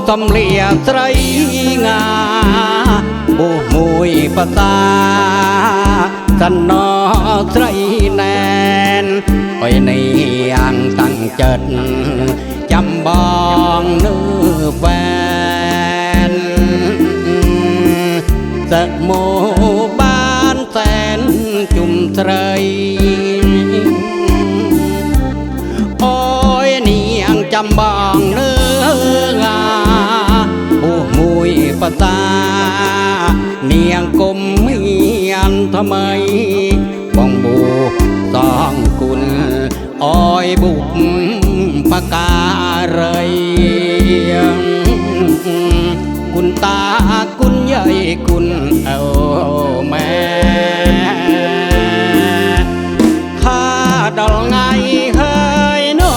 ងសំលៀស្រីងាបួមួយបតាសណោស្រីណែនអុយនេះយ៉ាងតាំងចិត្តចាំបងនៅវែនសឹកមកបានសែនជុំស្រីអូ មួយបតានាងគុំមានថ្មីបងបួសងគុណអើយបុកបការ័យគុណតាគុណយាយគុណអូម៉ែថាដល់ថ្ងៃហើយណោ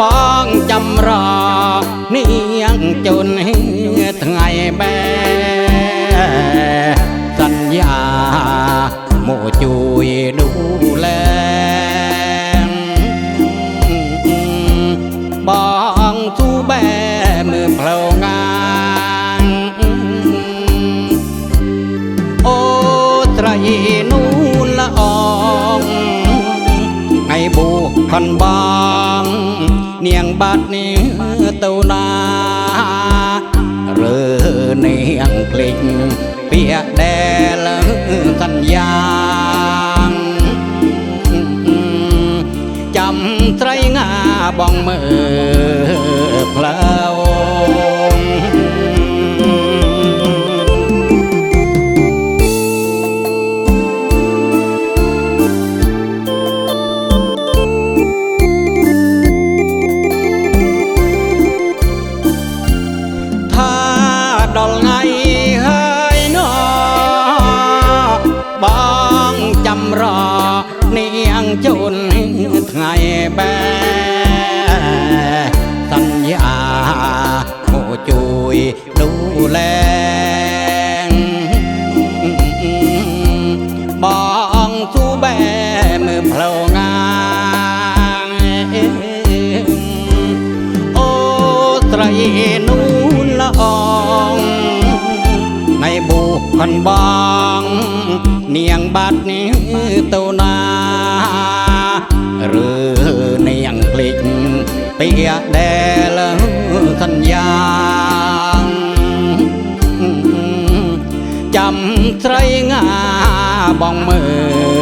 បងចាំរនា ផាន់បង នាងបាត់នេះទៅណាឬនាងភ្លេចពាក្យដែលកញ្ញាចាំត្រីងាបងមើល សន្យាមកជួយดูแลបងទូបែមើលផ្លូវងាង អូត្រីនូនละอองในบุคันบางเนียงบัดนี้เต้านา អ្នកដែលសន្យាចាំស្រីងាបងមើល